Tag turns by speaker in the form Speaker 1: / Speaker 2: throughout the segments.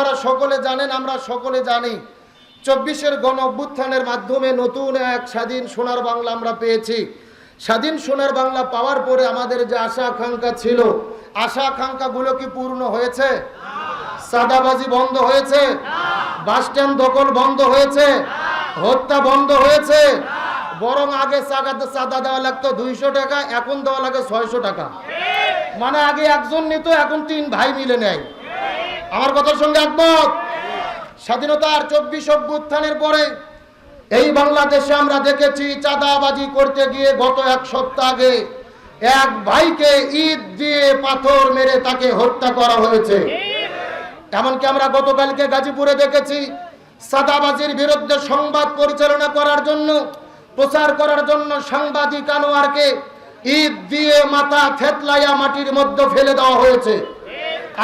Speaker 1: আপনারা সকলে জানেন, আমরা সকলে জানি, চব্বিশের গণ অভ্যুত্থানের মাধ্যমে নতুন এক স্বাধীন সোনার বাংলা আমরা পেয়েছি। স্বাধীন সোনার বাংলা পাওয়ার পরে আমাদের যে আশা আকাঙ্ক্ষা ছিল, আশা আকাঙ্ক্ষাগুলো কি পূর্ণ হয়েছে? সাদাবাজি বন্ধ হয়েছে, বাস স্ট্যান্ড দখল বন্ধ হয়েছে, হত্যা বন্ধ হয়েছে, বরং আগে চাঁদা দেওয়া লাগতো দুইশো টাকা, এখন দেওয়া লাগে ছয়শো টাকা। মানে আগে একজন নিত, এখন তিন ভাই মিলে নেয়। আমার কথার সঙ্গে একমত? স্বাধীনতার চব্বিশ অভ্যুত্থানের পরে এই বাংলাদেশে আমরা দেখেছি চাঁদাবাজি করতে গিয়ে গত এক সপ্তাহ আগে এক ভাইকে ঈদ দিয়ে পাথর মেরে তাকে হত্যা করা হয়েছে। এমনকি আমরা গতকালকে গাজীপুরে দেখেছি সাদাবাজির বিরুদ্ধে সংবাদ পরিচালনা করার জন্য, প্রচার করার জন্য সাংবাদিক আনোয়ারকে ঈদ দিয়ে মাথা থেতলাইয়া মাটির মধ্যে ফেলে দেওয়া হয়েছে।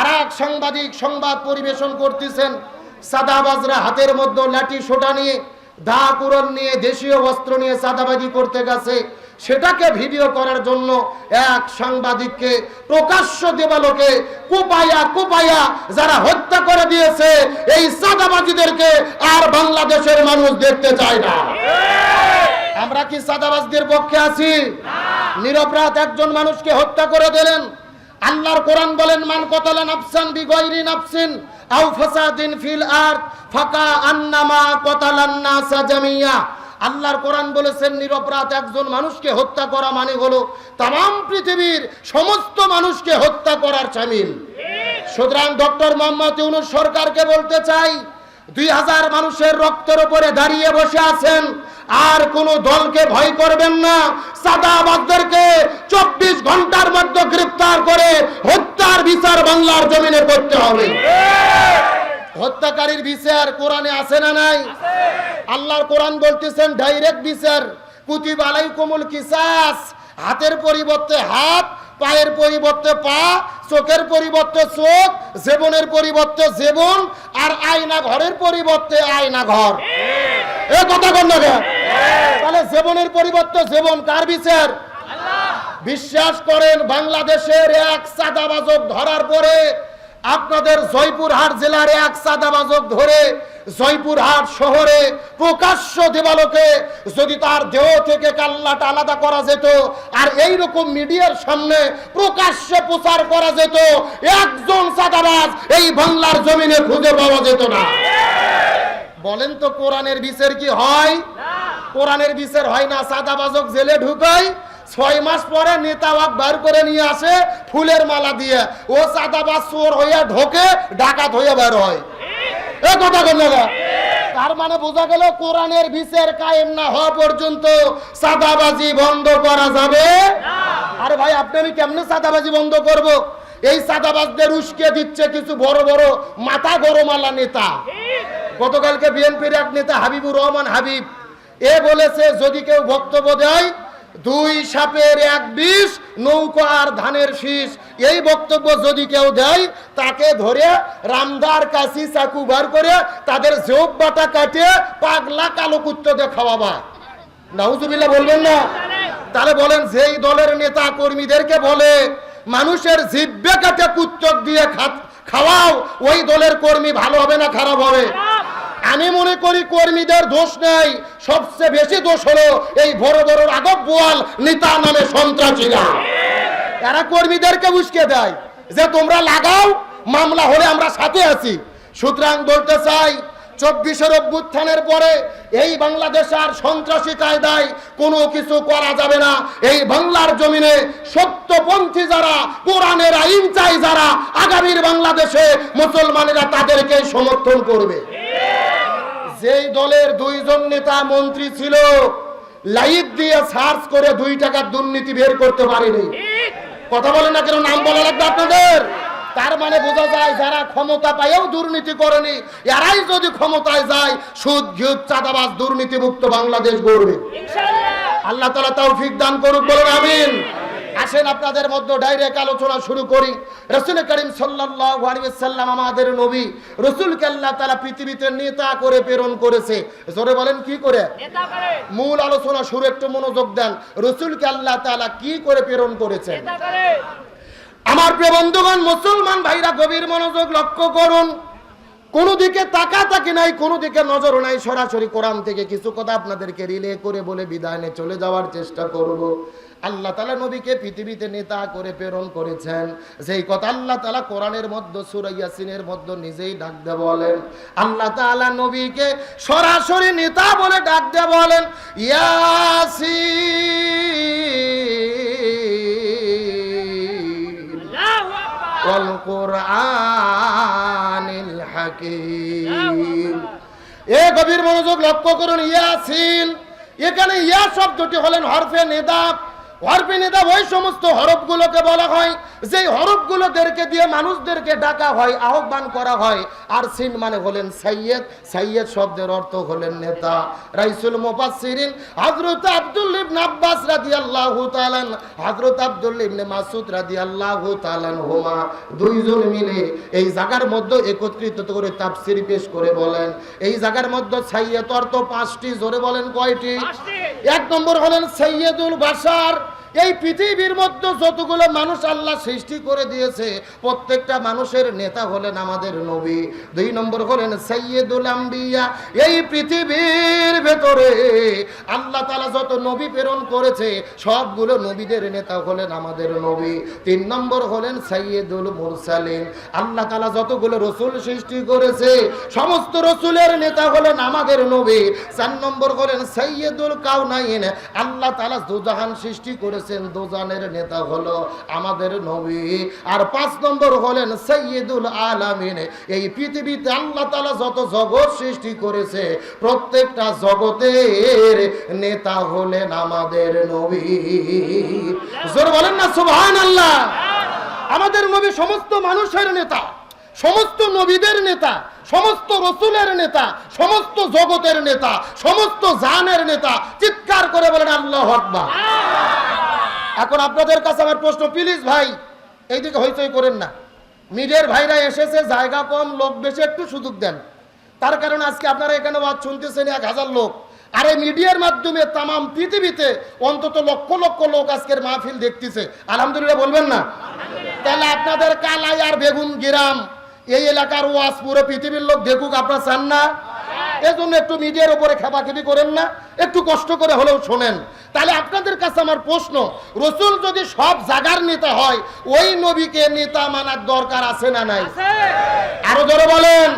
Speaker 1: আর এক সাংবাদিক সংবাদ পরিবেশন করতেছেন? সাদাবাজরা হাতের মধ্যে লাঠি সোটা নিয়ে দা কুরন নিয়ে দেশীয় বস্ত্র নিয়ে সাদাবাজি করতে গেছে। সেটাকে ভিডিও করার জন্য এক সাংবাদিককে প্রকাশ্য দেবালোকে কুপাইয়া কুপাইয়া যারা হত্যা করে দিয়েছে এই সাদাবাজিদেরকে আর বাংলাদেশের মানুষ দেখতে চায় না। আমরা কি সাদাবাজদের পক্ষে আছি? নিরপরাধ একজন মানুষকে হত্যা করে দিলেন। আল্লাহর কোরআন বলেন, মান কতালা নাফসান বিগয়রি নাফসিন আও ফাসাদিন ফিল আরদ, ফাকা আন্নামা কতালান নাসা জামিয়া। আল্লাহর কোরআন বলেছেন নিরপরাধ একজন মানুষকে হত্যা করা মানে হলো তাম, পৃথিবীর সমস্ত মানুষকে হত্যা করার শামিল সুতরাং ডক্টর মোহাম্মদ ইউনুস সরকারকে বলতে চাই, দুই হাজার মানুষের রক্তের উপরে দাঁড়িয়ে বসে আছেন আর কোন দলকে ভয় করবেন না। সাদাবাদদেরকে চব্বিশ ঘণ্টার মধ্যে গ্রেফতার করে হত্যার বিচার বাংলার জমিনে করতে হবে। হত্যাকারীর বিচার কোরআনে আছে না নাই? আল্লাহর কোরআন বলতেছেন, ডাইরেক্ট বিচার। কুতিব কোমল কিসাস। হাতের পরিবর্তে হাত, পায়ের পরিবর্তে পা, চোখের পরিবর্তে চোখ, জেবনের পরিবর্তে জেবন, আর আয়না ঘরের পরিবর্তে আয়না ঘর। এ কথা কেন? তাহলে জেবনের পরিবর্তে জেবন কার বিচার? বিশ্বাস করেন বাংলাদেশের এক সাদাবাজক ধরার পরে আপনাদের জয়পুরহাট জেলার এক সাদাবাজক ধরে জয়পুরহাট শহরে প্রকাশ্য দেবালোকে যদি তার দেহ থেকে কাল্লাটা আলাদা করা যেত আর এই রকম মিডিয়ার সামনে প্রকাশ্য প্রচার করা যেত একজন সাদাবাজ এই বাংলার জমিনে খুঁজে পাওয়া যেত না। বলেন তো কোরআনের বিচার কি হয়? কোরআনের বিচার হয় না, সাদাবাজক জেলে ঢুকায় ছয় মাস পরে নেতা বার করে নিয়ে আসে ফুলের মালা দিয়ে। ও সাদাবাজ চোর হইয়া ঢোকে, ডাকাত হইয়া বের হয়। তার মানে বোঝা গেল কোরআনের বিচার কায়েম না হওয়া পর্যন্ত সাদাবাজি বন্ধ করা যাবে। আরে ভাই, আপনি আমি কেমনে সাদাবাজি বন্ধ করব? এই সাদাবাজদের উস্কে দিচ্ছে কিছু বড় বড় মাথা গরমালা নেতা। গতকালকে বিএনপির এক নেতা হাবিবুর রহমান হাবিব এ বলেছে, যদি কেউ বক্তব্য দেয়, দুই সাপের এক বিষ, নৌকা আর ধানের শীষ। এই বক্তব্য যদি কেউ দেয়, তাকে ধরে রামদার কাশি চাকু বার করে তাদের জোব বাটা কাটে, পাগলা কালো কুত্ত দিয়ে খাওয়াবা। নাউজুবিল্লাহ, বলবেন না? তাহলে বলেন, যেই দলের নেতা কর্মীদেরকে বলে, মানুষের জিব্বে কাটে কুত্তক দিয়ে খাওয়াও, ওই দলের কর্মী ভালো হবে না খারাপ হবে? আমি মনে করি কর্মীদের দোষ নেই। সবচেয়ে বেশি দোষ হলো এই বড় বড় রাঘব বোয়াল নেতা নামে সন্ত্রাসীরা। এরা কর্মীদেরকে উস্কে দেয় যে তোমরা লাগাও, মামলা হলে আমরা সাথে আছি। সুতরাং বলতে চাই, চব্বিশের অভ্যুত্থানের পরে এই বাংলাদেশ আর সন্ত্রাসী কায়দায় কোনো কিছু করা যাবে না। এই বাংলার জমিনে সত্যপন্থী যারা, কোরআনের আইন চাই যারা, আগামীর বাংলাদেশে মুসলমানেরা তাদেরকে সমর্থন করবে। যেই দলের দুইজন নেতা মন্ত্রী ছিল লাইট দিয়ে সার্চ করে দুই টাকার দুর্নীতি বের করতে পারেনি। কথা বলে না কেন নাম বলা লাগবে আপনাদের? তার মানে বোঝা যায় যারা ক্ষমতা পায়েও দুর্নীতি করেনি এরাই যদি ক্ষমতায় যায় সুদ ঘিউদ চাঁদাবাজ দুর্নীতি মুক্ত বাংলাদেশ গড়বে। আল্লাহ তালা তাও তৌফিক দান করুক বলুন আমিন। আসেন আপনাদের মধ্যে ডাইরেক্ট আলোচনা শুরু করি। রসুল করিম সাল্লাম আমাদের নবী রসুলকে আল্লাহ তারা পৃথিবীতে নেতা করে প্রেরণ করেছে। জোরে বলেন কি করে? মূল আলোচনা শুরু একটু মনোযোগ দেন। রসুলকে আল্লাহ তালা কি করে প্রেরণ করেছেন? আমার প্রিয় বন্ধুগণ মুসলমান ভাইরা গভীর মনোযোগ লক্ষ্য করুন। কোনো দিকে তাকা তাকি নাই, কোনো দিকে নজর নাই। সরাসরি কোরআন থেকে কিছু কথা আপনাদেরকে রিলে করে বলে বিদায় নিয়ে চলে যাওয়ার চেষ্টা করব। আল্লাহ তালা নবীকে পৃথিবীতে নেতা করে প্রেরণ করেছেন। সেই কথা আল্লাহ তালা কোরআনের মধ্যে সুরাইয়াসিনের মধ্যে নিজেই ডাক দিয়ে বলেন। আল্লাহ তালা নবীকে সরাসরি নেতা বলে ডাক দিয়ে বলেন, ইয়াসিন কোরআনিল হাকিম। এ গভীর মনোযোগ লক্ষ্য করুন ইয়াসিন। এখানে ইয়া শব্দটি হলেন হরফে নেদাব। হরফে নেদাব ওই সমস্ত হরফগুলোকে বলা হয় হরফগুলোদেরকে দিয়ে মানুষদেরকে ডাকা হয় আহ্বান করা হয়। আর সিন মানে হলেন সাইয়েদ সাইয়েদ শব্দের অর্থ হলেন নেতা। রাইসুল মুফাসসিরিন হযরত আব্দুল ইবনে আব্বাস রাদিয়াল্লাহু তাআলা হযরত আব্দুল ইবনে মাসউদ রাদিয়াল্লাহু তাআলা হুমা দুইজন মিলে এই জায়গার মধ্যে একত্রিত করে তাফসীর পেশ করে বলেন। এই জায়গার মধ্যে সাইয়েদ অর্থ পাঁচটি জোরে বলেন কয়টি? এক নম্বর হলেন সৈয়দুল বাসার এই পৃথিবীর মধ্যে যতগুলো মানুষ আল্লাহ সৃষ্টি করে দিয়েছে, প্রত্যেকটা মানুষের নেতা হলেন আমাদের নবী। দুই নম্বর হলেন সৈয়দুল আম্বিয়া। এই পৃথিবীর ভেতরে আল্লাহ তালা যত নবী প্রেরণ করেছে, সবগুলো নবীদের নেতা হলেন আমাদের নবী। তিন নম্বর হলেন সৈয়দুল মুরসালিন। আল্লাহ তালা যতগুলো রসুল সৃষ্টি করেছে, সমস্ত রসুলের নেতা হলেন আমাদের নবী। চার নম্বর হলেন সৈয়দুল কাউনাইন আল্লাহ তালা দুজাহান সৃষ্টি করেছেন দুজানের নেতা হলো আমাদের নবী। আর পাঁচ নম্বর হলেন সৈয়দুল আলামিন। এই পৃথিবীতে আল্লাহ তালা যত জগৎ সৃষ্টি করেছে, প্রত্যেকটা জগতের নেতা হলেন আমাদের নবী। জোর বলেন না সুবহান আল্লাহ আমাদের নবী সমস্ত মানুষের নেতা, সমস্ত নবীদের নেতা, সমস্ত রসুলের নেতা, সমস্ত জগতের নেতা, সমস্ত জানের নেতা। চিৎকার করে বলেন, আল্লাহ আকবার। এখন আপনাদের কাছে আমার প্রশ্ন, প্লিজ ভাই, এইদিকে হইচই করেন না। মিডিয়ার ভাইরা এসেছে, জায়গা কম, লোক বেশি, একটু সুযোগ দেন। তার কারণে আজকে আপনারা এখানে ওয়াজ শুনতেছেন, এক হাজার লোক। আর এই মিডিয়ার মাধ্যমে তামাম পৃথিবীতে অন্তত লক্ষ লক্ষ লোক আজকের মাহফিল দেখতেছে। আলহামদুলিল্লাহ বলবেন না? তাহলে আপনাদের কালাই আর বেগুন গ্রাম, এই এলাকার ওয়াজ পুরো পৃথিবীর লোক দেখুক, আপনারা চান না? এজন্য একটু মিডিয়ার উপরে খেপাখেপি করেন না একটু কষ্ট করে হলেও শোনেন। তাহলে আপনাদের কাছে আমার প্রশ্ন রসুল যদি সব জাগার নেতা হয় ওই নবীকে নেতা মানার দরকার আছে না নাই? আরও ধরে বলেন।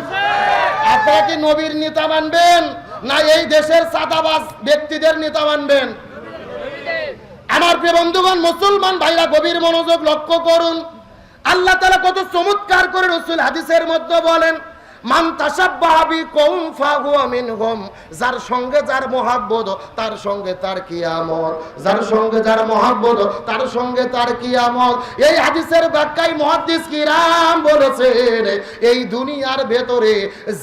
Speaker 1: আপনারা কি নবীর নেতা মানবেন না এই দেশের সাদাবাজ ব্যক্তিদের নেতা মানবেন? আমার প্রিয় বন্ধুগণ মুসলমান ভাইরা গভীর মনোযোগ লক্ষ্য করুন। আল্লাহ তালা কত চমৎকার করে রসুল হাদিসের মধ্যে বলেন যার সঙ্গে যার মহাব্বত, তার সঙ্গে তার কিয়ামত। যার সঙ্গে যার মহাব্বত, তার সঙ্গে তার কিয়ামত। এই হাদিসের ব্যাখ্যায় মুহাদ্দিস কিরাম বলেছেন, এই দুনিয়ার ভেতরে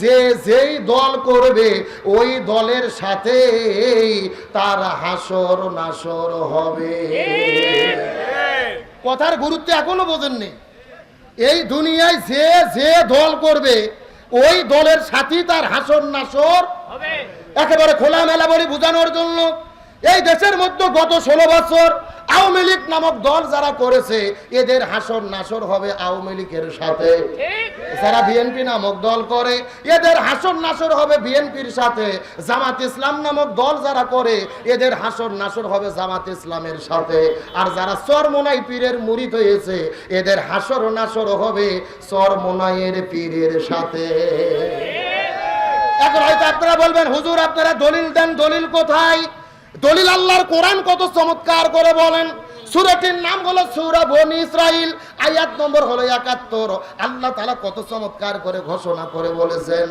Speaker 1: যে যেই দল করবে, ওই দলের সাথে তার হাসর নাসর হবে। কথার গুরুত্ব এখনও বোঝেননি। এই দুনিয়ায় যে যে দল করবে ওই দলের সাথী তার হাসর নাসর একেবারে খোলামেলা বলি বোঝানোর জন্য এই দেশের মধ্যে গত ষোলো বছর আওয়ামী লীগ নামক দল যারা করেছে, এদের হাসর নাসর হবে আওয়ামী লীগের সাথে। যারা বিএনপি নামক দল করে, এদের হাসর নাসর হবে বিএনপির সাথে। জামাত ইসলাম নামক দল যারা করে, এদের হাসর নাসর হবে জামাত ইসলামের সাথে। আর যারা চরমোনাই পীরের মুরিদ হয়েছে এদের হাসর নাসর হবে চরমোনাইয়ের পীরের সাথে। এখন হয়তো আপনারা বলবেন, হুজুর, আপনারা দলিল দেন, দলিল কোথায়? দলিল আল্লাহর কোরআন কত চমৎকার করে বলেন। সুরাটির নাম হলো সুরা বনি ইসরাইল আয়াত নম্বর হলো একাত্তর। আল্লাহ তালা কত চমৎকার করে ঘোষণা করে বলেছেন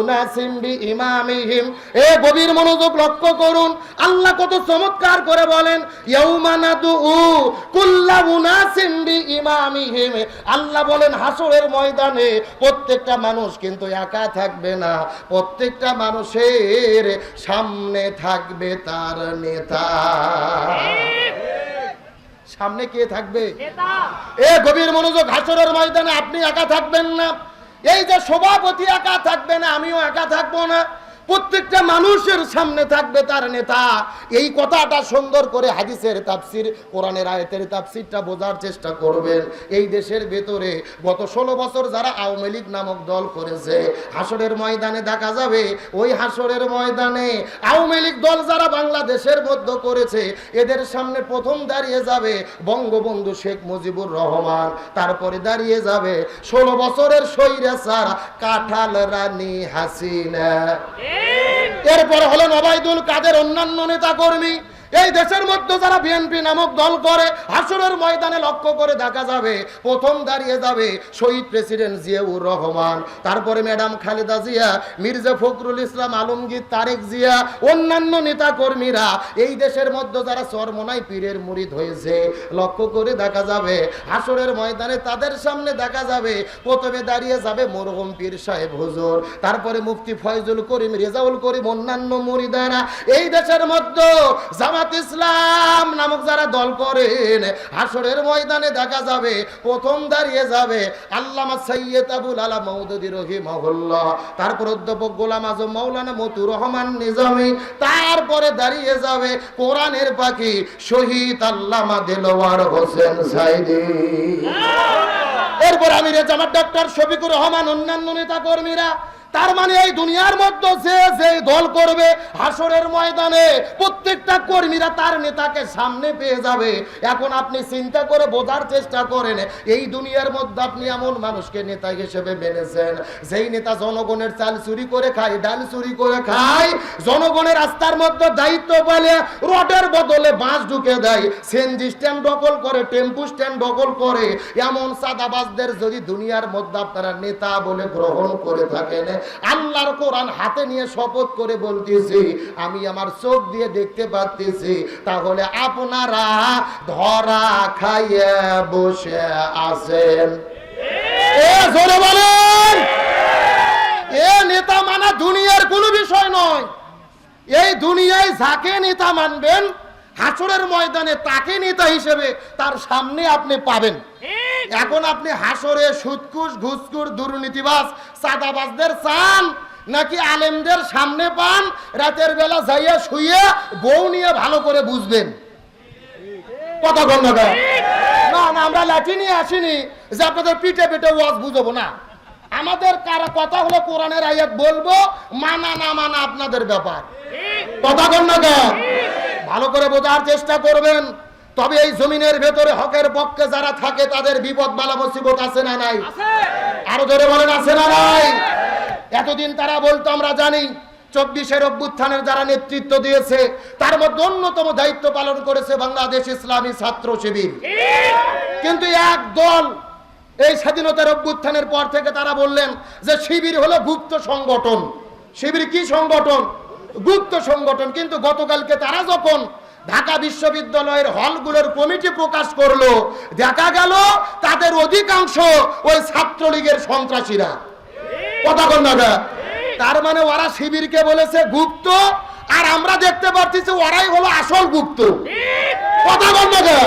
Speaker 1: উনাসিম এ গভীর মনোযোগ লক্ষ্য করুন, আল্লাহ কত চমৎকার করে বলেন বিইমামিহিম। আল্লাহ বলেন, হাসরের ময়দানে প্রত্যেকটা মানুষ কিন্তু একা থাকবে না, প্রত্যেকটা মানুষের সামনে থাকবে তার নেতা। সামনে কে থাকবে? এ গভীর মনোযোগ হাসরের ময়দানে আপনি একা থাকবেন না। এই যে সভাপতি একা থাকবে না আমিও একা থাকব না। প্রত্যেকটা মানুষের সামনে থাকবে তার নেতা। এই কথাটা সুন্দর করে হাদিসের তাফসির, কোরআনের আয়াতের তাফসিরটা বোঝার চেষ্টা করবেন। এই দেশের ভেতরে গত ষোলো বছর যারা আওয়ামী লীগ নামক দল করেছে, হাসরের ময়দানে দেখা যাবে, ওই হাসরের ময়দানে আওয়ামী লীগ দল যারা বাংলাদেশের মধ্যে করেছে, এদের সামনে প্রথম দাঁড়িয়ে যাবে বঙ্গবন্ধু শেখ মুজিবুর রহমান। তারপরে দাঁড়িয়ে যাবে ষোলো বছরের স্যার কাঁঠাল রানী হাসিনা। এরপরে হলেন অবায়দুল কাদের অন্যান্য নেতা কর্মী এই দেশের মধ্যে যারা বিএনপি নামক দল করে, হাসরের ময়দানে লক্ষ্য করে দেখা যাবে, প্রথম দাঁড়িয়ে যাবে শহীদ প্রেসিডেন্ট জিয়াউর রহমান, তারপরে ম্যাডাম খালেদা জিয়া, মির্জা ফখরুল ইসলাম, আলমগীর তারেক জিয়া, অন্যান্য নেতা কর্মীরা এই দেশের মধ্যে যারা চরমনাই পীরের মুরিদ হয়েছে, লক্ষ্য করে দেখা যাবে, হাসরের ময়দানে তাদের সামনে দেখা যাবে, প্রথমে দাঁড়িয়ে যাবে মরহুম পীর সাহেব হুজুর, তারপরে মুফতি ফয়জুল করিম, রেজাউল করিম, অন্যান্য মুরিদারা, এই দেশের মধ্যে জামাত ইসলাম নামক যারা দল করেন হাসরের ময়দানে দেখা যাবে প্রথম দাঁড়িয়ে যাবে আল্লামা সৈয়দ আবুল আলা মৌদুদি রহিমাহুল্লাহ তারপর অধ্যাপক গোলাম আজম মৌলানা মতুর রহমান নিজামী তারপরে দাঁড়িয়ে যাবে কোরআনের পাখি শহীদ আল্লামা দেলোয়ার হোসেন সাইদি। এরপর আমি জামাত ডক্টর শফিকুর রহমান অন্যান্য নেতা কর্মীরা তার মানে এই দুনিয়ার মধ্যে যে যে দল করবে হাসরের ময়দানে প্রত্যেকটা কর্মীরা তার নেতাকে সামনে পেয়ে যাবে। এখন আপনি চিন্তা করে বোঝার চেষ্টা করেন, এই দুনিয়ার মধ্যে আপনি এমন মানুষকে নেতা হিসেবে মেনেছেন, যেই নেতা জনগণের চাল চুরি করে খায়, ডাল চুরি করে খায়, জনগণের রাস্তার মধ্যে দায়িত্ব পেলে রডের বদলে বাঁশ ঢুকে দেয় সেনজি স্ট্যান্ড দখল করে, টেম্পু স্ট্যান্ড দখল করে, এমন সাদাবাজদের যদি দুনিয়ার মধ্যে আপনারা নেতা বলে গ্রহণ করে থাকেন আল্লাহর কোরআন হাতে নিয়ে শপথ করে বলতেছি, আমি আমার চোখ দিয়ে দেখতে পাচ্তেছি তাহলে আপনারা ধরা খাইয়ে বসে আছেন। এ নেতা মানা দুনিয়ার কোনো বিষয় নয়। এই দুনিয়ায় যাকে নেতা মানবেন, হাসরের ময়দানে তাকে নেতা হিসেবে তার সামনে আপনি পাবেন। এখন আপনি হাসরে সুৎকুস ঘুসকুর দুর্নীতিবাজ সাদাবাজদের চান? নাকি আলেমদের সামনে পান? রাতের বেলা যাইয়া শুয়ে বউ নিয়ে ভালো করে বুঝবেন। কথা বল না না না আমরা লাঠি নিয়ে আসিনি যে আপনাদের পিঠে পিঠে ওয়াজ বুঝব না। আমাদের কারা কথা হলো কোরআনের আয়াত বলব মানা না মানা আপনাদের ব্যাপার। কথা না ভালো করে বোঝার চেষ্টা করবেন। তবে এই জমিনের ভেতরে হকের পক্ষে যারা থাকে তাদের বিপদ বালা মুসিবত আছে না নাই? আরও ধরে বলেন আছে না নাই? এতদিন তারা বলতো আমরা জানি চব্বিশের অভ্যুত্থানের যারা নেতৃত্ব দিয়েছে তার মধ্যে অন্যতম দায়িত্ব পালন করেছে বাংলাদেশ ইসলামী ছাত্র শিবির। কিন্তু এক দল এই স্বাধীনতার অভ্যুত্থানের পর থেকে তারা বললেন যে শিবির হলো গুপ্ত সংগঠন। শিবির কি সংগঠন? গুপ্ত সংগঠন। কিন্তু গতকালকে তারা যখন ঢাকা বিশ্ববিদ্যালয়ের হলগুলোর কমিটি প্রকাশ করল। দেখা গেল তাদের অধিকাংশ ওই ছাত্রলীগের সন্ত্রাসীরা। কথা কন্যা তার মানে ওরা শিবিরকে বলেছে গুপ্ত, আর আমরা দেখতে পাচ্ছি ওরাই হলো আসল গুপ্ত। কথা গা?